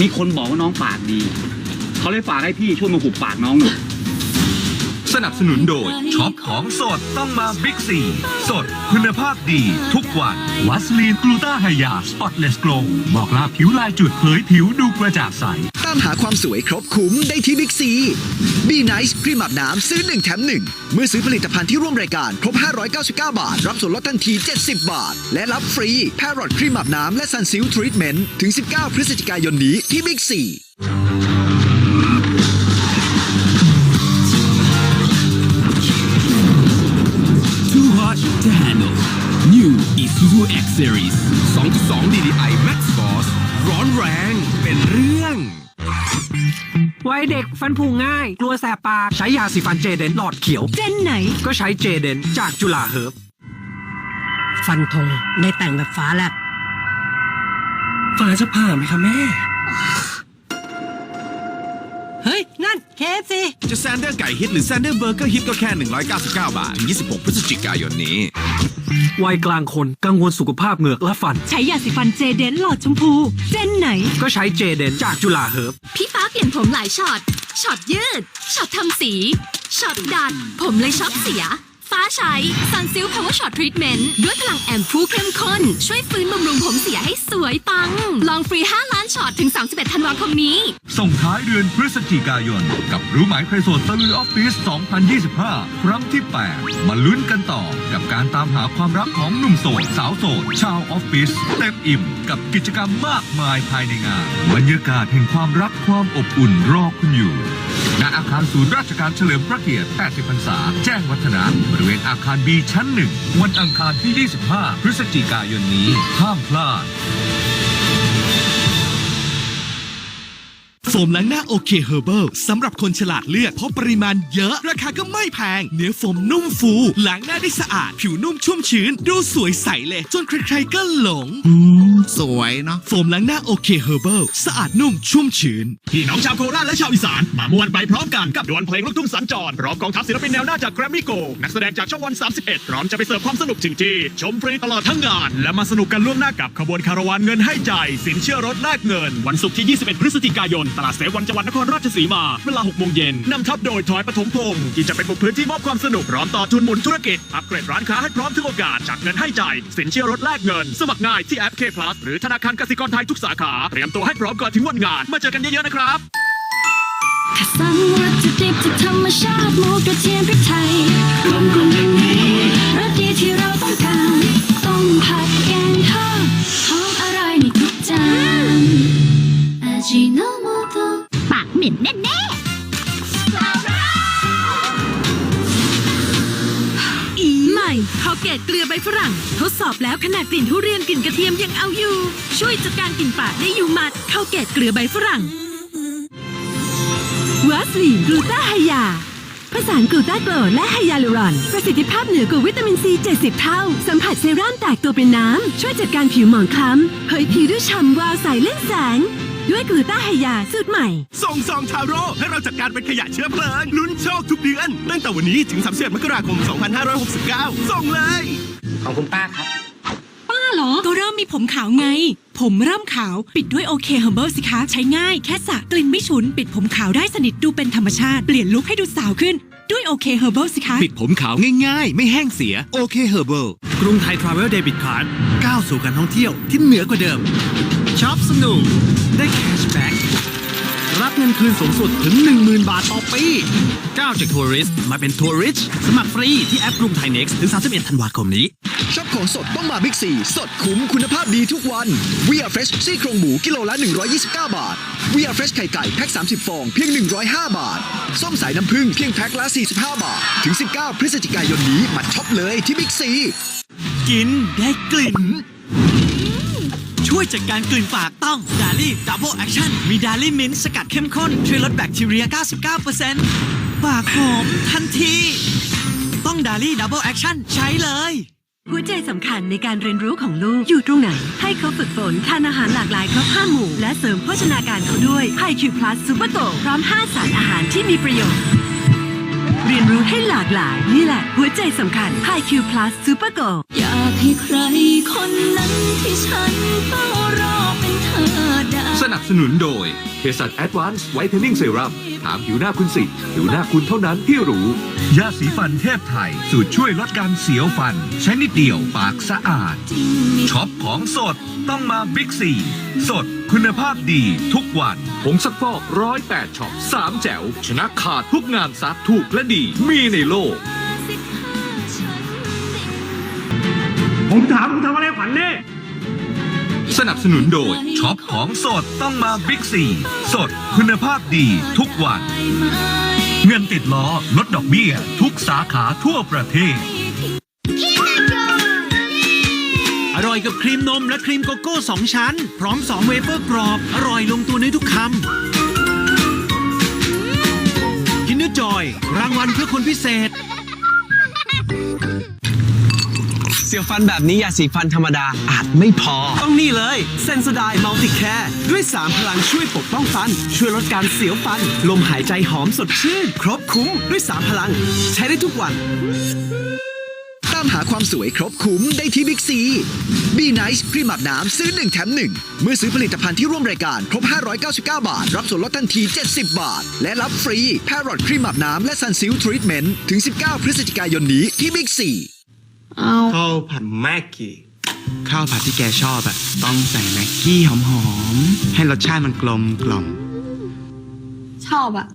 มีคนบอกว่าน้องปากดี เขาเลยฝากให้พี่ช่วยมาหุบปากน้องหน่อย สนับสนุนโดยช็อปของสดต้องมาบิ๊กซีสดคุณภาพดีทุกวันวัสลีนกลูตาไฮยาสปอตเลสโกลบอกลาผิวลายจุดเผยผิวดูกระจ่างใสตามหาความสวยครบคุ้มได้ที่บิ๊กซีบีไนซ์ครีมอาบน้ำซื้อ 1 แถม 1 เมื่อซื้อผลิตภัณฑ์ที่ร่วมรายการครบ 599 บาท รับส่วนลดทันที 70 บาท และรับฟรีแพรอทครีมอาบน้ำและซันซิลทรีทเมนต์ถึง 19 พฤศจิกายนนี้ที่บิ๊กซี Isuzu X Series 2.2 DDI Max Force ร้อนแรงเป็นเรื่องวัยเด็กฟันผุง่าย กลัวแสบปาก ใช้ยาสีฟันเจเดนหลอดเขียว เจนไหน ก็ใช้เจเดนจากจุฬาเฮิร์บฟันธงได้แต่งแบบฟ้าแลบฟ้าจะผ่าไหมคะแม่ เฮ้ย นั่นเคฟซีจะแซนเดอร์ไก่ฮิตหรือแซนเดอร์เบอร์เกอร์ฮิตก็แค่ 199 บาทถึง26 พฤศจิกายนนี้ วัยกลางคนกังวลสุขภาพเหงือกและฟัน ใช้ยาสีฟันเจเดนหลอดชมพู เจนไหน ก็ใช้เจเดนจากจุฬาเฮิร์บพี่ฟ้าเปลี่ยนผมหลายช็อตช็อตยืดช็อตทำสีช็อตดัดผมเลยช็อตเสีย ฟ้าใช้ Sunsilk Power Shot Treatment ด้วยพลังแอมพูเข้มข้น ช่วยฟื้นบำรุงผมเสียให้สวยปัง ลองฟรี 5 ล้านช็อตถึง 31 ธันวาคมนี้ ส่งท้ายเดือนพฤศจิกายน กับรู้หมใครโสดตะลุยออฟฟิศ 2025 ครั้งที่ 8 มาลุ้นกันต่อกับการตามหาความรักของหนุ่มโสด สาวโสด ชาวออฟฟิศเต็มอิ่ม กับกิจกรรมมากมายภายในงานบรรยากาศแห่งความรักความอบอุ่นรอคุณอยู่ณอาคารศูนย์ราชการเฉลิมพระเกียรติ 80 พรรษา แจ้งวัฒนะบริเวณอาคารบีชั้นหนึ่งวันอังคารที่ 25 พฤศจิกายนนี้ห้ามพลาด โฟมล้างหน้าโอเคเฮอร์เบิลสำหรับคนฉลาดเลือกเพราะปริมาณเยอะ ราคาก็ไม่แพง เนื้อโฟมนุ่มฟูล้างหน้าได้สะอาด ผิวนุ่มชุ่มชื้น ดูสวยใสเลย จนใครๆก็หลง สวยเนาะโฟมล้างหน้าโอเคเฮอร์เบิลสะอาดนุ่มชุ่มชื้น พี่น้องชาวโคราชและชาวอีสาน มามวนไปพร้อมกันกับดวลเพลงลูกทุ่งสัญจรพร้อมกองทัพศิลปินแนวหน้าจากแกรมมี่โกนักแสดงจากช่องวัน 31 พร้อมจะไปเสิร์ฟความสนุกจริงที่ชมฟรีตลอดทั้งงาน และมาสนุกกันล่วงหน้ากับขบวนคาราวานเงินให้ใจายสินเชื่อรถแลกเงิน วันศุกร์ที่ 21 พฤศจิกายนตลาดเสวันจังหวัดนครราชสีมา เวลา6โมงเย็นนำทัพโดยทอยปฐมพงศ์ที่จะเป็นบุกพื้นที่มอบความสนุกพร้อมต่อทุนหมุนธุรกิจ อัปเกรดร้านค้าให้พร้อมทุกโอกาสจากเงินให้ใจายสินเชื่อรถแลกเงิน สมัครง่ายที่แอป K Plus หรือธนาคารกสิกรไทยทุกสาขาเตรียมตัวให้พร้อมก่อนถึงวันงาน มาเจอกันเยอะๆนะครับ คัดสรรวัตถุดิบจากธรรมชาติหมูกระเทียมพริกไทย กลมกลมอย่างนี้ อบแล้วขนาดกลิ่นทุเรียนกลิ่นกระเทียมยังเอาอยู่ ช่วยจัดการกลิ่นปากได้อยู่หมัดข้าวเกตเกลือใบฝรั่งวัสลีนกลูตาไฮยาผสานกลูตาโกรและไฮยาลูรอน ประสิทธิภาพเหนือกว่าวิตามินซี 70 เท่า สัมผัสเซรั่มแตกตัวเป็นน้ำ ช่วยจัดการผิวหมองคล้ำเผยผิวด้วยฉ่ำวาวใสเล่นแสง ด้วยกลูตาไฮยาสูตรใหม่ ส่งซองทาโร่ให้เราจัดการเป็นขยะเชื้อเพลิงลุ้นโชคทุกเดือน ตั้งแต่วันนี้ถึง 31 มกราคม 2569 ส่งเลยป้า เหรอ ก็เริ่มมีผมขาวไง ผมเริ่มขาวปิดด้วยโอเคเฮอร์เบิลสิคะใช้ง่ายแค่สระกลิ่นไม่ฉุน ปิดผมขาวได้สนิทดูเป็นธรรมชาติ เปลี่ยนลุคให้ดูสาวขึ้น ด้วยโอเคเฮอร์เบิลสิคะ ปิดผมขาวง่ายๆ ไม่แห้งเสียโอเคเฮอร์เบิลกรุงไทยทราเวลเดบิตคาร์ดก้าวสู่การท่องเที่ยวที่เหนือกว่าเดิมช็อปสนุกได้แคชแบ็ก รับเงินคืนสูงสุดถึง 10,000 บาทต่อปีก้าวจากทัวริสต์มาเป็นทัวริชสมัครฟรีที่แอปกรุงไทยเน็กซ์ถึง 31 ธันวาคมนี้ช็อปของสดต้องมาบิ๊กซีสดคุ้มคุณภาพดีทุกวัน We are fresh ซี่โครงหมูกิโลละ 129 บาท We are fresh ไข่ไก่แพ็ค 30 ฟองเพียง 105 บาท ส้มสายน้ำผึ้งเพียงแพ็คละ 45 บาท ถึง 19 พฤศจิกายนนี้มาช็อปเลยที่บิ๊กซีกินได้กลิ่น ช่วยจัดการกลิ่นปากต้องดาลี่ดับเบิลแอคชั่นมีดาลี่มิ้นท์สกัดเข้มข้น ช่วยลดแบคทีเรีย 99%ปากหอมทันที ต้องดาลี่ดับเบิลแอคชั่นใช้เลยหัวใจสำคัญในการเรียนรู้ของลูกอยู่ตรงไหน ให้เขาฝึกฝนทานอาหารหลากหลายครบห้าหมู่ และเสริมโภชนาการเขาด้วยไฮคิวพลัสซูเปอร์โตพร้อม 5 สารอาหารที่มีประโยชน์ เรียนรู้ให้หลากหลาย นี่แหละ หัวใจสำคัญ HiQ Plus Super Go อยากให้ใครคนนั้นที่ฉันเฝ้า รอเป็นเธอได้สนับสนุนโดยเภสัช Advanced Whitening Serum ถามผิวหน้าคุณสิ ผิวหน้าคุณเท่านั้นที่รู้ ยาสีฟันเทพไทย สูตรช่วยลดการเสียวฟัน ใช้นิดเดียวปากสะอาด ช็อปของสดต้องมาบิ๊กซี สดคุณภาพดีทุกวันผงซักฟอกร้อยแปดช็อปสามแจ๋ว ชนะขาดทุกงานซักถูกและดีมีในโลก ผมถามผมทำอะไรขวัญนี่ สนับสนุนโดยช็อปของสดต้องมาบิ๊กซีสดคุณภาพดีทุกวัน เงินติดล้อลดดอกเบี้ย ทุกสาขาทั่วประเทศ อร่อยกับครีมนมและครีมโกโก้สองชั้น พร้อม2เวเฟอร์กรอบ อร่อยลงตัวในทุกคำกินเนื้อจอย รางวัลเพื่อคนพิเศษ สียวฟันแบบนี้ยาสีฟันธรรมดาอาจไม่พอ ต้องนี่เลยเซนสไดมัลติแคร์ด้วย 3 พลังช่วยปกป้องฟัน ช่วยลดการเสียวฟัน ลมหายใจหอมสดชื่น ครบคุ้มด้วย 3 พลัง ใช้ได้ทุกวัน ตามหาความสวยครบคุ้มได้ที่บิ๊กซีบีไนซ์ครีมอาบน้ำซื้อ 1 แถม 1 เมื่อซื้อผลิตภัณฑ์ที่ร่วมรายการครบ 599 บาท รับส่วนลดทันที 70 บาท และรับฟรีแพรอดครีมอาบน้ำและซันซิลทรีทเมนต์ถึง 19 พฤศจิกายนนี้ที่บิ๊กซี ข้าวผัดแม็กกี้ข้าวผัดที่แกชอบอะต้องใส่แม็กกี้หอมๆให้รสชาติมันกลมกล่อมชอบอะ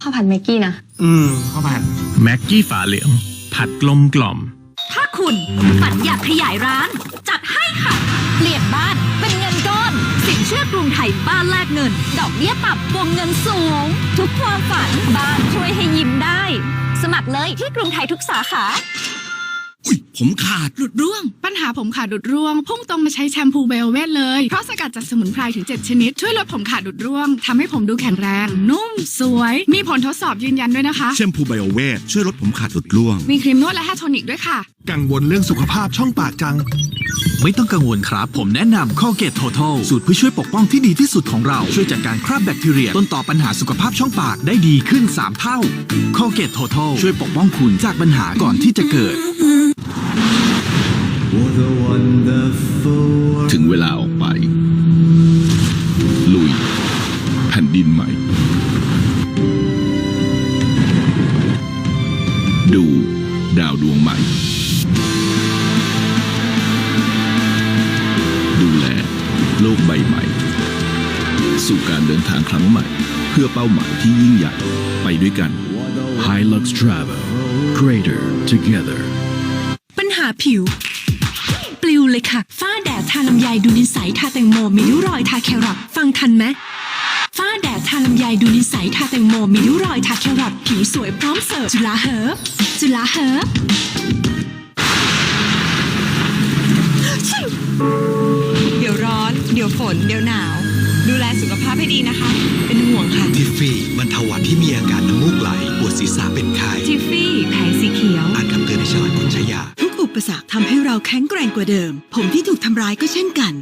ข้าวผัดแม็กกี้นะ อืมข้าวผัดแม็กกี้ฝาเหลือง ผัดกลมกล่อม ถ้าคุณฝันอยากขยายร้าน จัดให้ค่ะ เปลี่ยนบ้านเป็นเงินก้อน สินเชื่อกรุงไทยบ้านแลกเงิน ดอกเบี้ยต่ำวงเงินสูง ทุกความฝันบ้านช่วยให้ยิ้มได้ สมัครเลยที่กรุงไทยทุกสาขา ผมขาด หลุดร่วง ปัญหาผมขาดหลุดร่วง พุ่งตรงมาใช้แชมพูไบโอเวทเลย เพราะสกัดจากสมุนไพรถึง 7 ชนิด ช่วยลดผมขาดหลุดร่วงทำให้ผมดูแข็งแรง นุ่ม สวย มีผลทดสอบยืนยันด้วยนะคะ แชมพูไบโอเวทช่วยลดผมขาดหลุดร่วง มีครีมนวดและแฮร์โทนิกด้วยค่ะ กังวลเรื่องสุขภาพช่องปากจัง ไม่ต้องกังวลครับ ผมแนะนำ Colgate Total สูตรเพื่อช่วยปกป้องที่ดีที่สุดของเรา ช่วยจัดการคราบแบคทีเรีย ต้นต่อปัญหาสุขภาพช่องปากได้ดีขึ้น 3 เท่า Colgate Total ช่วยปกป้องคุณจากปัญหาก่อนที่จะเกิด ถึงเวลาออกไป ลุย แผ่นดินใหม่ ดูดาวดวงใหม่ ดูแลโลกใบใหม่ สู่การเดินทางครั้งใหม่ เพื่อเป้าหมายที่ยิ่งใหญ่ไปด้วยกัน Hilux Travel Greater Together าผิว ปลิวเลยค่ะ ฝ้าแดดทาลำไยดูนิสัยทาแตงโมมีริ้วรอยทาแครอทฟังทันไหมฝ้าแดดทาลำไยดูนิสัยทาแตงโมมีริ้วรอยทาแครอทผิวสวยพร้อมเสิร์ฟจุฬาเฮิร์บจุฬาเฮิร์บชิวเดี๋ยวร้อน เดี๋ยวฝน เดี๋ยวหนาว ดูแลสุขภาพให้ดีนะคะ เป็นห่วงค่ะ ทิฟฟี่บรรเทาหวัดที่มีอาการน้ำมูกไหล ปวดศีรษะเป็นไข้ ทิฟฟี่แผงสีเขียว อ่านคำเตือนในฉลากก่อนใช้ยาทุกอุ ปสรรคทำให้เราแข็งแกร่งกว่าเดิม ผมที่ถูกทำร้ายก็เช่นกัน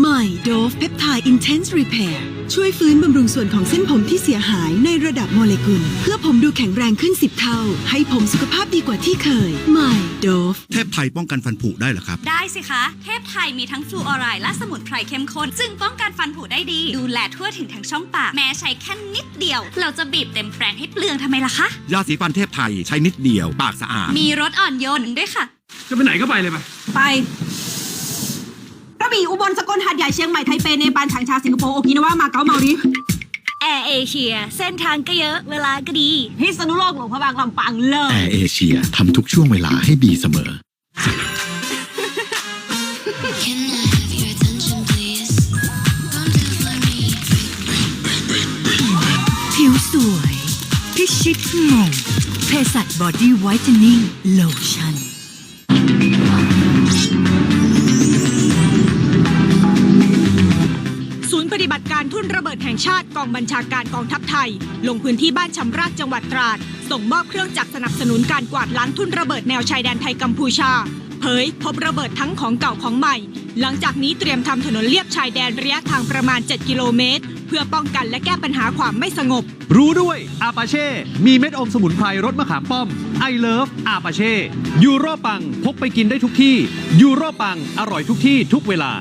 ใหม่ Dove Peptide Intense Repair ช่วยฟื้นบำรุงส่วนของเส้นผมที่เสียหายในระดับโมเลกุล เพื่อผมดูแข็งแรงขึ้น 10 เท่า ให้ผมสุขภาพดีกว่าที่เคย ใหม่ Dove เทพไทยป้องกันฟันผุได้เหรอครับ ได้สิคะ เทพไทยมีทั้งฟลูออไรด์และสมุนไพรเข้มข้นซึ่งป้องกันฟันผุได้ดี ดูแลทั่วถึงทั้งช่องปาก แม้ใช้แค่นิดเดียว เราจะบีบเต็มแปรงให้เปลืองทำไมล่ะคะ ยาสีฟันเทพไทยใช้นิดเดียว ปากสะอาด มีรสอ่อนโยนด้วยค่ะ จะไปไหนก็ไปเลยไปไปกระบี่อุบลสกลหาดใหญ่เชียงใหม่ไทเปเนปาลฉางชาสิงคโปร์โอกินาวามาเก๊าเมาดิแอร์เอเชีย เส้นทางก็เยอะเวลาก็ดีพิษณุโลกหลวงพระบางลำปางเลยแอร์เอเชียทำทุกช่วงเวลาให้ดีเสมอ Can I have your attention please Calm down for me ผิวสวย พิชิตงงเพสัตบอดี้ไวท์เทนนิ่งโลชั่นศูน ทุนระเบิดแห่งชาติกองบัญชาการกองทัพไทย ลงพื้นที่บ้านชำราบจังหวัดตราด ส่งมอบเครื่องจักรสนับสนุนการกวาดล้างทุนระเบิดแนวชายแดนไทยกัมพูชา เผยพบระเบิดทั้งของเก่าของใหม่ หลังจากนี้เตรียมทำถนนเลียบชายแดนระยะทางประมาณ 7 กิโลเมตร เพื่อป้องกันและแก้ปัญหาความไม่สงบ รู้ด้วยอาปาเช่ มีเม็ดอมสมุนไพรรสมะขามป้อมไอเลิฟอาปาเช่ยูโรปังพกไปกินได้ทุกที่ยูโรปังอร่อยทุกที่ทุกเวลา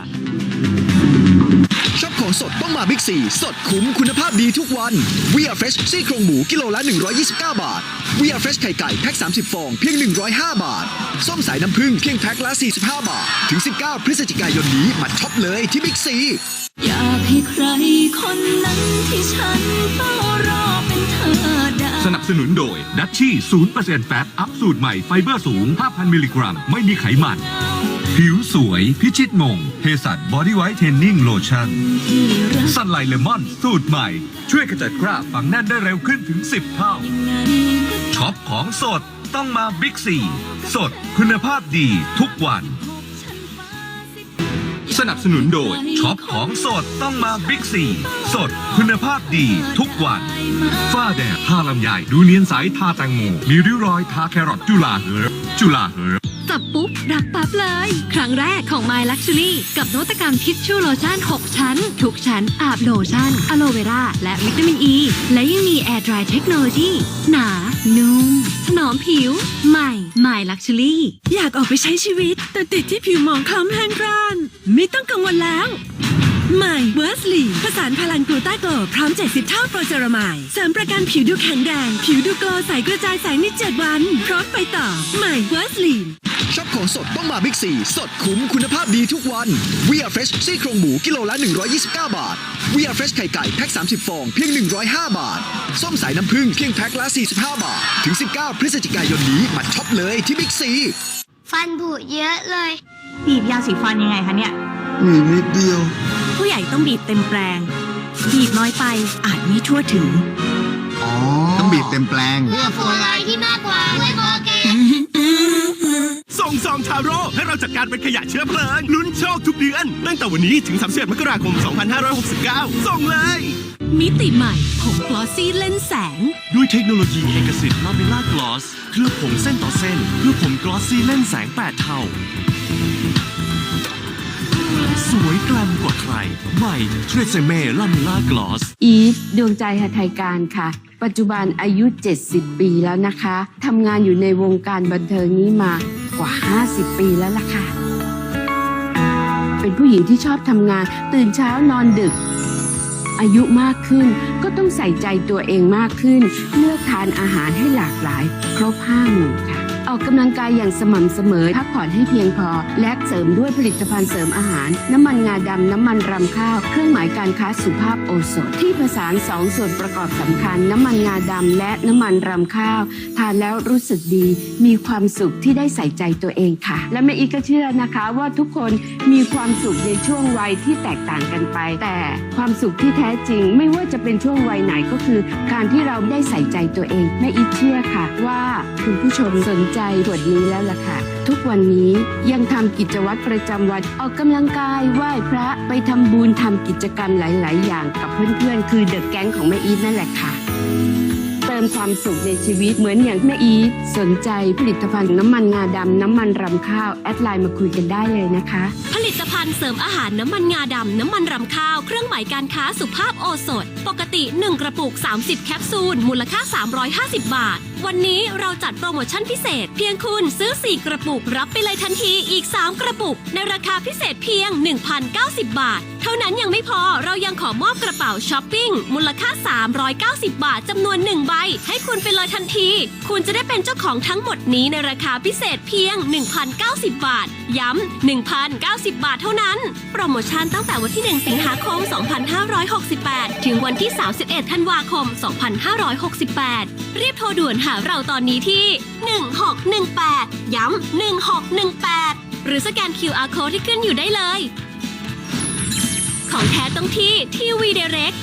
ขของสดต้องมาบิ๊กซีสดคุ้มคุณภาพดีทุกวัน We are fresh ซี่โครงหมูกิโลละ 129 บาท We are fresh ไข่ไก่แพ็ค 30 ฟองเพียง 105 บาท ส้มสายน้ำผึ้งเพียงแพ็คละ 45 บาท ถึง 19 พฤศจิกายนนี้มาช็อปเลยที่บิ๊กซีอยากให้ใครคนนั้นที่ฉันเฝ้ารอเป็นเธอได้สนับสนุนโดยดัชชี่0%แฟตอัพสูตรใหม่ไฟเบอร์สูง 5,000 มิลลิกรัม ไม่มีไขมัน ผิวสวยพิชิตมงเฮสันบอดี้ไวท์เทนนิ่งโลชั่นสันไลเลมอน สูตรใหม่ ช่วยขจัดคราบฝังแน่นได้เร็วขึ้นถึง 10 เท่าช็อปของสดต้องมาบิ๊กซีสดคุณภาพดีทุกวัน สนับสนุนโดยช็อปของสดต้องมาบิ๊กซีสดคุณภาพดีทุกวันฝ้าแดดทาลำไยดูเนียนใสทาแตงโมมีริ้วรอยทาแครอทจุลาเฮิร์จุลาเฮิร์ จับปุ๊บ รักปั๊บเลย ครั้งแรกของ My Luxury กับนวัตกรรมทิชชู่โลชั่น 6 ชั้น ทุกชั้น อาบโลชั่น อะโลเวรา และวิตามินอ e, ีและยังมี Air Dry Technology หนา นุ่มถนอมผิว ใหม่ My Luxury อยากออกไปใช้ชีวิต แต่ติดที่ผิวหมองคล้ำแห้งกร้าน ไม่ต้องกังวลแล้ว ใหม่เวอร์สลีผสานพลังกลูต้าโกลพร้อม 70 เท่าโปรเจอรามายเสริมประกันผิวดูแข็งแรง ผิวดูโกลใสกระจายแสงใน7วัน พร้อมไปต่อใหม่เวอร์สลีช็อปของสดต้องมาบิ๊กซีสดคุ้มคุณภาพดีทุกวัน We are fresh ซี่โครงหมูกิโลละ 129 บาท We are fresh ไข่ไก่แพ็ค 30 ฟอง เพียง 105 บาท ส้มสายน้ำผึ้งเพียงแพ็คละ 45 บาท ถึง 19 พฤศจิกายนนี้มาช็อปเลยที่บิ๊กซีฟันผุเยอะเลยบีบยาสีฟันยังไงคะเนี่ยมีนิดเดียว ผู้ใหญ่ต้องบีบเต็มแปลง บีบน้อยไปอาจไม่ทั่วถึง อ๋อต้องบีบเต็มแปลง เพื่อฟูไลที่มากกว่าเลยโมเกส่งซองทาโร่ให้เราจัดการเป็นขยะเชื้อเพลิงลุ้นโชคทุกเดือน ตั้งแต่วันนี้ถึง 31 มกราคม 2569 ส่งเลย มิติใหม่ผมกลอสซี่เล่นแสง ด้วยเทคโนโลยีเอกสิทธิ์ลาเมล่ากลอส เคลือบผมเส้นต่อเส้น เพื่อผมกลอสซี่เล่นแสง 8 เท่า สวยกลั่นกว่าใคร ใหม่เทรเซเม่ลาเมล่ากลอส อีฟดวงใจหทัยการค่ะ ปัจจุบันอายุ 70 ปีแล้วนะคะทำงานอยู่ในวงการบันเทิงนี้มากว่า 50 ปีแล้วล่ะค่ะ เป็นผู้หญิงที่ชอบทำงาน ตื่นเช้านอนดึก อายุมากขึ้นก็ต้องใส่ใจตัวเองมากขึ้น เลือกทานอาหารให้หลากหลาย ครบห้าหมู่ค่ะ ออกกำลังกายอย่างสม่ำเสมอ พักผ่อนให้เพียงพอ และเสริมด้วยผลิตภัณฑ์เสริมอาหาร น้ำมันงาดำน้ำมันรำข้าว เครื่องหมายการค้าสุภาพโอสถ ที่ผสานสองส่วนประกอบสำคัญ น้ำมันงาดำและน้ำมันรำข้าว ทานแล้วรู้สึกดี มีความสุขที่ได้ใส่ใจตัวเองค่ะ และแม่อีกก็เชื่อนะคะว่าทุกคนมีความสุขในช่วงวัยที่แตกต่างกันไป แต่ความสุขที่แท้จริง ไม่ว่าจะเป็นช่วงวัยไหนก็คือ การที่เราได้ใส่ใจตัวเองแม่อีกเชื่อค่ะ ว่าคุณผู้ชมสนใจบทนี้แล้วล่ะค่ะ ทุกวันนี้ยังทำกิจวัตรประจำวันออกกำลังกายไหว้พระไปทำบุญทำกิจกรรมหลาย ๆ อย่างกับเพื่อน ๆ คือเดอะแก๊งของแม่อีทนั่นแหละค่ะเติมความสุขในชีวิตเหมือนอย่างแม่อีทสนใจผลิตภัณฑ์น้ำมันงาดำน้ำมันรำข้าว แอดไลน์มาคุยกันได้เลยนะคะ ผลิตภัณฑ์เสริมอาหารน้ำมันงาดำน้ำมันรำข้าว เครื่องหมายการค้าสุภาพโอสถ ปกติ 1 กระปุก 30 แคปซูล มูลค่า 350 บาท วันนี้เราจัดโปรโมชั่นพิเศษ เพียงคุณซื้อ 4 กระปุก รับไปเลยทันทีอีก 3 กระปุก ในราคาพิเศษเพียง 1,090 บาท เท่านั้นยังไม่พอเรายังขอมอบกระเป๋าช้อปปิ้ง มูลค่า 390 บาทจำนวน 1 ใบ ให้คุณไปเลยทันที คุณจะได้เป็นเจ้าของทั้งหมดนี้ในราคาพิเศษเพียง 1,090 บาท ย้ำ1,090 บาทเท่านั้น โปรโมชั่นตั้งแต่วันที่ 1 สิงหาคม 2568 ถึงวันที่ 31 ธันวาคม 2568 รีบโทรด่วนหาเราตอนนี้ที่ 1618 ย้ำ 1618 หรือสแกน QR code ที่ขึ้นอยู่ได้เลย ของแท้ต้องที่ทีวีเดเร็ก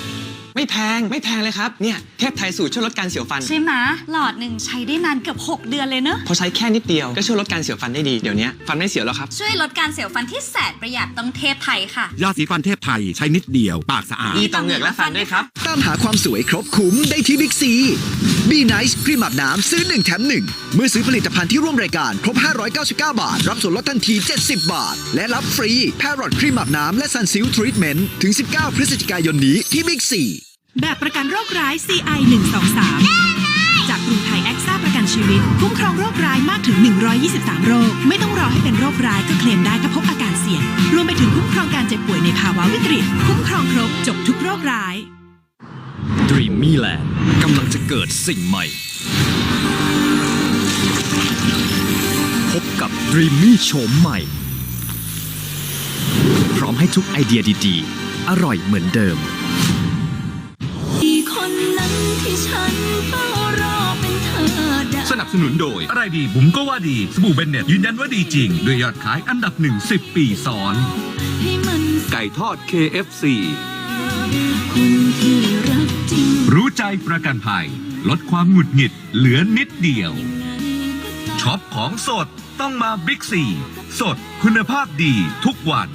ไม่แพงไม่แพงเลยครับ เนี่ยเทพไทยสูตรช่วยลดการเสียวฟัน ใช่ไหมหลอดหนึ่งใช้ได้นานเกือบ 6 เดือนเลยเนอะ พอใช้แค่นิดเดียวก็ช่วยลดการเสียวฟันได้ดี เดี๋ยวนี้ฟันไม่เสียวแล้วครับ ช่วยลดการเสียวฟันที่แสนประหยัดต้องเทพไทยค่ะ ยาสีฟันเทพไทยใช้นิดเดียว ปากสะอาด ดีต่อเหงือกและฟันด้วยครับ ตามหาความสวยครบคุ้มได้ที่บิ๊กซี b Nice ครีมอาบน้ำซื้อ 1 แถม 1 เมื่อซื้อผลิตภัณฑ์ที่ร่วมรายการครบ 599 บาท รับส่วนลดทันที 70 บาท และรับฟรี p a r o t ครีมอาบน้ำและ Sun Silk Treatment ถึง 19 พฤศจิกายนนี้ที่บิ๊กซี แบบประกันโรคร้าย CI 123จากกรุงไทยแอคซ่าประกันชีวิต คุ้มครองโรคร้ายมากถึง 123 โรค ไม่ต้องรอให้เป็นโรคร้ายก็เคลมได้ถ้าพบอาการเสี่ยง รวมไปถึงคุ้มครองการเจ็บป่วยในภาวะวิกฤต คุ้มครองครบจบทุกโรคร้าย Dreamy Land กำลังจะเกิดสิ่งใหม่ พบกับ Dreamy โฉมใหม่ พร้อมให้ทุกไอเดียดีๆ อร่อยเหมือนเดิม ที่ฉันเฝ้ารอเป็นเธอได้ สนับสนุนโดย อะไรดีผมก็ว่าดีสบู่เบนเน็ตยืนยันว่าดีจริง ด้วยยอดขายอันดับหนึ่งสิบปีซ้อน ให้มันไก่ทอด KFC คนที่รักจริงรู้ใจประกันภัย ลดความหงุดหงิดเหลือนิดเดียว ช็อปของสดต้องมาบิ๊กซี สดคุณภาพดีทุกวัน